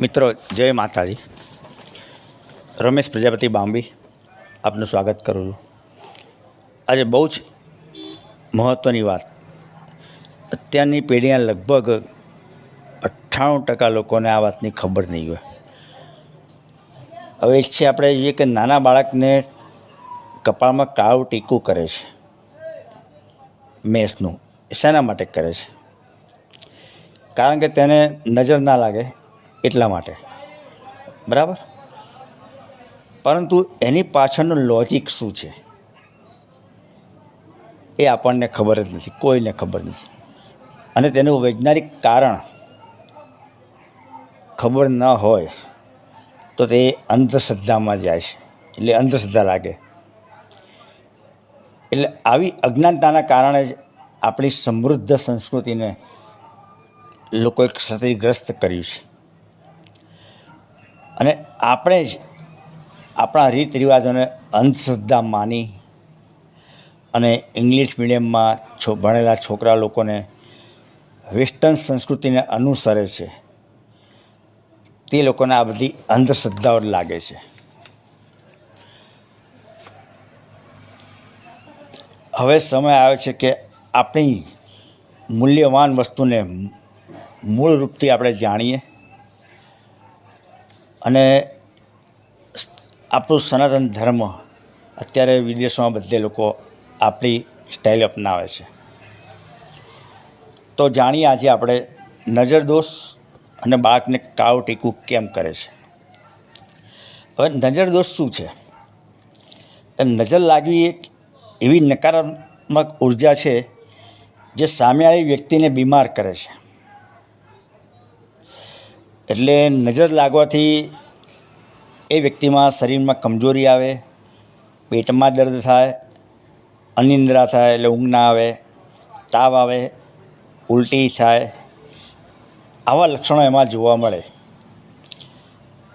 મિત્રો, જય માતાજી. રમેશ પ્રજાપતિ બાંબી, આપનું સ્વાગત કરું છું. આજે બહુ જ મહત્ત્વની વાત. અત્યારની પેઢીના લગભગ અઠ્ઠાણું ટકા લોકોને આ વાતની ખબર નહીં હોય. હવે એક છે આપણે જોઈએ કે નાના બાળકને કપાળમાં કાળું ટીકું કરે છે. મેસનું. શેના માટે કરે છે? કારણ કે તેને નજર ના લાગે. એટલા માટે. બરાબર? પરંતુ એની પાછળનું લોજિક શું છે? એ આપણને ખબર જ નથી, કોઈને ખબર નથી. અને તેનું વૈજ્ઞાનિક કારણ ખબર ન હોય તો તે અંધશ્રદ્ધામાં જાય છે, એટલે અંધશ્રદ્ધા લાગે. એટલે આવી અજ્ઞાનતાના કારણે જ આપણી સમૃદ્ધ સંસ્કૃતિને લોકોએ ક્ષતિગ્રસ્ત કર્યું છે. આપણે જ આપણા રીત રિવાજોને અંધશ્રદ્ધા માની અને ઇંગ્લિશ મીડિયમમાં છો, ભણેલા છોકરા લોકોને વેસ્ટર્ન સંસ્કૃતિને અનુસરે છે. તે લોકોને આ બધી અંધશ્રદ્ધાઓ લાગે છે. હવે સમય આવ્યો છે કે આપણી મૂલ્યવાન વસ્તુને મૂળ રૂપથી આપણે જાણીએ. અને આપણું સનાતન ધર્મ અત્યારે વિદેશોમાં બધે લોકો આપણી સ્ટાઇલ અપનાવે છે. તો જાણીએ આજે આપણે નજર દોષ અને બાળકને કાવ ટીકું કેમ કરે છે? હવે નજર દોષ શું છે? નજર લાગવી એક એવી નકારાત્મક ઊર્જા છે જે સામેવાળી વ્યક્તિને બીમાર કરે છે. એટલે નજર લાગવાથી એ વ્યક્તિમાં શરીરમાં કમજોરી આવે, પેટમાં દર્દ થાય, અનિંદ્રા થાય એટલે ઊંઘ ના આવે, તાવ આવે, ઉલટી થાય, આવા લક્ષણો એમાં જોવા મળે.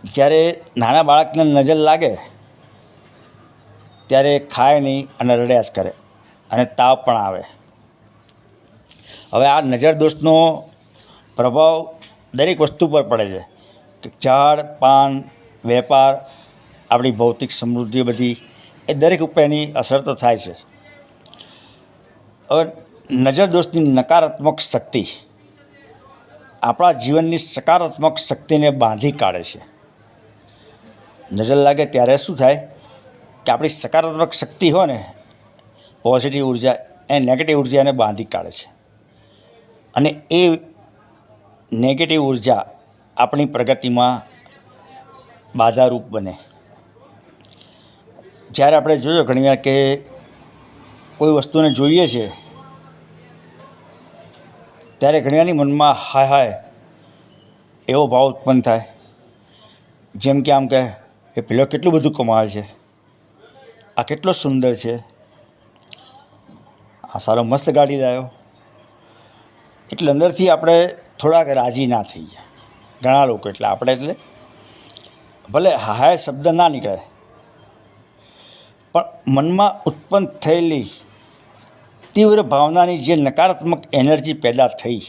જ્યારે નાના બાળકને નજર લાગે, ત્યારે ખાય નહીં અને રડ્યા કરે અને તાવ પણ આવે. હવે આ નજર દોષનો પ્રભાવ દરેક વસ્તુ પર પડે છે. ઝાડ, પાન, વેપાર, આપણી ભૌતિક સમૃદ્ધિ બધી, એ દરેક ઉપર એની અસર તો થાય છે. હવે નજર દોષની નકારાત્મક શક્તિ. આપણા જીવનની સકારાત્મક શક્તિને બાંધી કાઢે છે. નજર લાગે ત્યારે શું થાય? કે આપણી સકારાત્મક શક્તિ હોય ને, પોઝિટિવ ઊર્જા એ નેગેટિવ ઉર્જાને બાંધી કાઢે છે. અને એ નેગેટિવ ઊર્જા આપણી પ્રગતિમાં બાધારૂપ બને. જ્યારે આપણે જોયો ઘણીવાર કે કોઈ વસ્તુને જોઈએ છે, ત્યારે ઘણીવારની મનમાં હાય હાય એવો ભાવ ઉત્પન્ન થાય. જેમ કે આમ કહે એ પેલો કેટલું બધું કમાવે છે? આ કેટલો સુંદર છે? આ સારો મસ્ત ગાડી લાવ્યો. એટલે અંદરથી આપણે થોડાક રાજી ના થઈ જાય. ઘણા લોકો એટલે આપણે એટલે ભલે હાય શબ્દ ના નીકળે, પણ મનમાં ઉત્પન્ન થયેલી તીવ્ર ભાવનાની જે નકારાત્મક એનર્જી પેદા થઈ,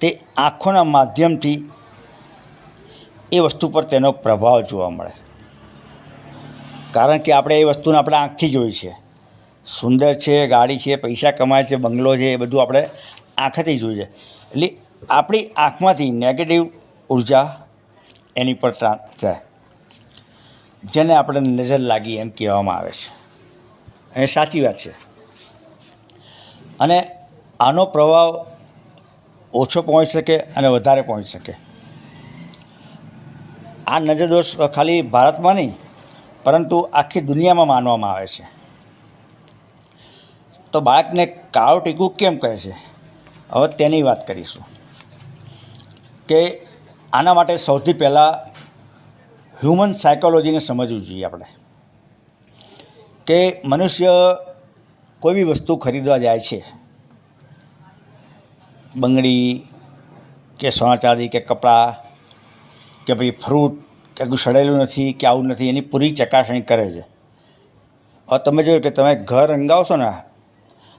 તે આંખોના માધ્યમથી એ વસ્તુ પર તેનો પ્રભાવ જોવા મળે. કારણ કે આપણે એ વસ્તુને આપણે આંખથી જોઈ છે. સુંદર છે, ગાડી છે, પૈસા કમાય છે, બંગલો છે, એ બધું આપણે આંખથી જોઈએ છે. આપણી આંખમાંથી નેગેટિવ ઊર્જા એની પર થાય જેને આપણે નજર લાગી એમ કહેવામાં આવે છે. એ સાચી વાત છે. અને આનો પ્રભાવ ઓછો પહોંચી શકે અને વધારે પહોંચી શકે. આ નજર દોષ ખાલી ભારતમાં નહીં, પરંતુ આખી દુનિયામાં માનવામાં આવે છે. તો બાળકને કાળું ટીકું કેમ કહે છે? હવે તેની વાત કરીશું. કે આના માટે સૌથી પહેલાં હ્યુમન સાયકોલોજીને સમજવું જોઈએ આપણે. કે મનુષ્ય કોઈ બી વસ્તુ ખરીદવા જાય છે, બંગડી કે સોના ચાંદી કે કપડાં કે ભાઈ ફ્રૂટ કે કોઈ સડેલું નથી કે આવું નથી, એની પૂરી ચકાસણી કરે છે. હવે તમે જોયું કે તમે ઘર રંગાવશો ને,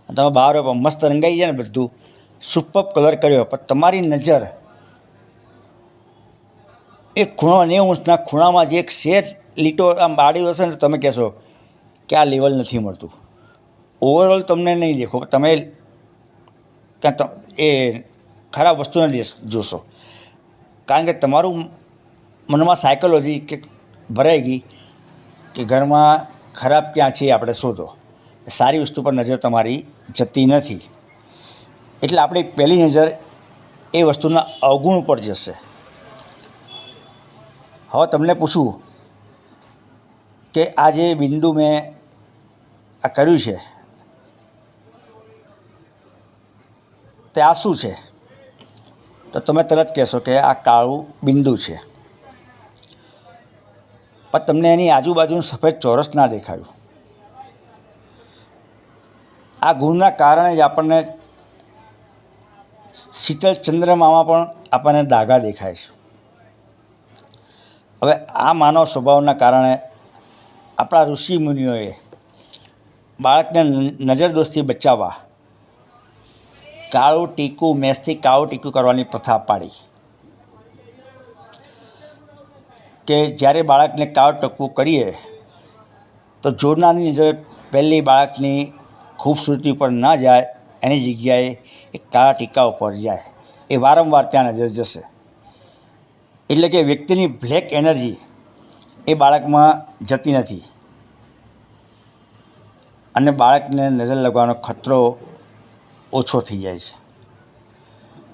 તમે બહાર મસ્ત રંગાઈ જાય ને બધું સુપર કલર કર્યો, પણ તમારી નજર એક ખૂણો નેવું અંશના ખૂણામાં જે એક શેર લીટો આમ બાળી હશે ને, તમે કહેશો કે આ લેવલ નથી મળતું. ઓવરઓલ તમને નહીં દેખો, તમે એ ખરાબ વસ્તુને જોશો. કારણ કે તમારું મનમાં સાયકોલોજી કે ભરાઈ ગઈ કે ઘરમાં ખરાબ ક્યાં છે આપણે શોધો. સારી વસ્તુ પર નજર તમારી જતી નથી. એટલે આપણી પહેલી નજર એ વસ્તુના અવગુણ ઉપર જશે. હવે તમને પૂછું કે આ જે બિંદુ મેં આ કર્યું છે, તે આ શું છે? તો તમે તરત કહેશો કે આ કાળું બિંદુ છે. પણ તમને એની આજુબાજુનું સફેદ ચોરસ ના દેખાયું. આ ગુણના કારણે જ આપણને શીતળ ચંદ્રમામાં પણ આપણને ડાઘા દેખાય છે. હવે આ માનવ સ્વભાવના કારણે આપણા ઋષિ મુનિઓએ બાળકને નજરદોષથી બચાવવા કાળું ટીકું, મેસથી કાળું ટીકું કરવાની પ્રથા પાડી. કે જ્યારે બાળકને કાળું ટકવું કરીએ, તો જોનારની નજર પહેલી બાળકની ખૂબસૂરતી ઉપર ન જાય, એની જગ્યાએ એ કાળા ટીકા ઉપર જાય. એ વારંવાર ત્યાં નજર જશે. એટલે કે વ્યક્તિની બ્લેક એનર્જી એ બાળકમાં જતી નથી. અને બાળકને નજર લગવાનો ખતરો ઓછો થઈ જાય છે.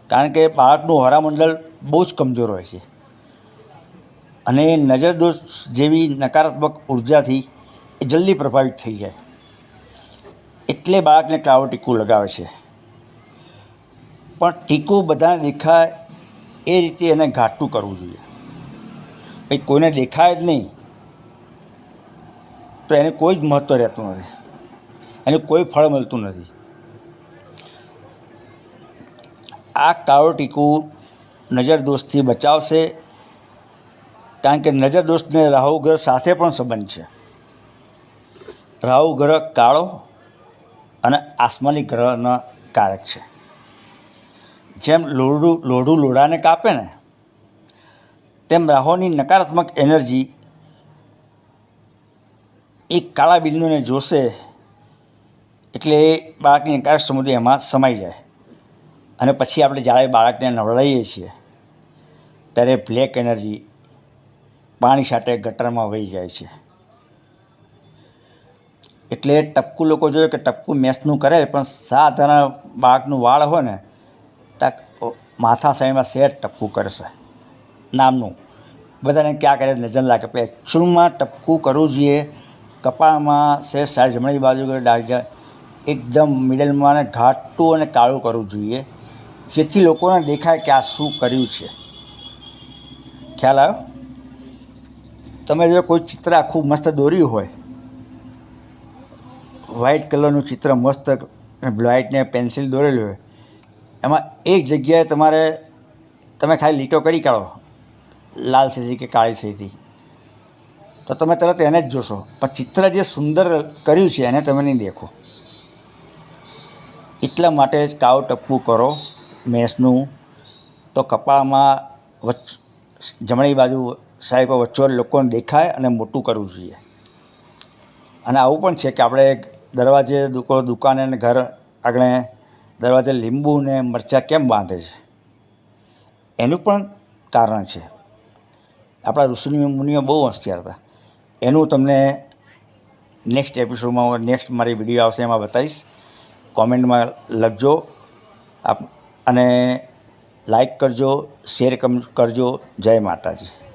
કારણ કે બાળકનું હરામંડળ બહુ જ કમજોર હોય છે. અને નજર દોષ જેવી નકારાત્મક ઉર્જાથી એ જલ્દી પ્રભાવિત થઈ જાય. એટલે બાળકને કાવો ટીકું લગાવે છે. પણ ટીકું બધાને દેખાય એ રીતે એને ઘાટું કરવું જોઈએ. ભાઈ, કોઈને દેખાય જ નહીં, તો એને કોઈ જ મહત્ત્વ રહેતું નથી. એને કોઈ ફળ મળતું નથી. આ કાળો ટીકું નજર દોષથી બચાવશે, કારણ કે નજર દોષને રાહુ ગ્રહ સાથે પણ સંબંધ છે. રાહુ ગ્રહ કાળો અને આસમાની ગ્રહના કારક છે. જેમ લોઢું લોઢું લોઢાને કાપે ને, તેમ રાહોની નકારાત્મક એનર્જી એ કાળા બિંદુને જોશે એટલે એ બાળકની નકાર સમુદ્ર એમાં સમાઈ જાય. અને પછી આપણે જ્યારે બાળકને નવડાવીએ છીએ, ત્યારે બ્લેક એનર્જી પાણી સાથે ગટરમાં વહી જાય છે. એટલે ટપકું લોકો જોઈએ કે ટપકું મેસનું કરે, પણ સાધારણ બાળકનું વાળ હોય ને તાક માથા સમયમાં શેર ટપકું કરશે. નામનું. બધાને ક્યાં કરે નજર લાગે. પણ એકચ્યુઅલમાં ટપકું કરવું જોઈએ. કપાળમાં શેર સાઈડ જમણી બાજુ જાય એકદમ મિડલમાં ને ઘાટું અને કાળું કરવું જોઈએ. જેથી લોકોને દેખાય કે આ શું કર્યું છે. ખ્યાલ આવ્યો? તમે જો કોઈ ચિત્ર આખું મસ્ત દોર્યું હોય. વ્હાઇટ કલરનું ચિત્ર મસ્ત વ્હાઇટને પેન્સિલ દોરેલું હોય. એમાં એક જગ્યાએ તમારે, તમે ખાલી લીટો કરી કાઢો, લાલ સહીથી કે કાળી સહીથી તો તમે તરત એને જ જોશો. પણ ચિત્ર જે સુંદર કર્યું છે એને તમે નહીં દેખો. એટલા માટે જ કાવ ટપકું કરો, મેસનું. તો કપાળમાં વચ, જમણી બાજુ સાહેબો વચ્ચો લોકોને દેખાય અને મોટું કરવું જોઈએ. અને આવું પણ છે કે આપણે દરવાજે દુકો, દુકાને ઘર આગળ દરવાજે લીંબુ ને મરચાં કેમ બાંધે છે? એનું પણ કારણ છે. આપણા ઋષિ મુનિઓ બહુ હોશિયાર હતા. એનું તમને નેક્સ્ટ એપિસોડમાં હું નેક્સ્ટ મારી વીડિયો આવશે એમાં બતાવીશ. કોમેન્ટમાં લખજો. આપ અને લાઈક કરજો શેર કમ કરજો. જય માતાજી.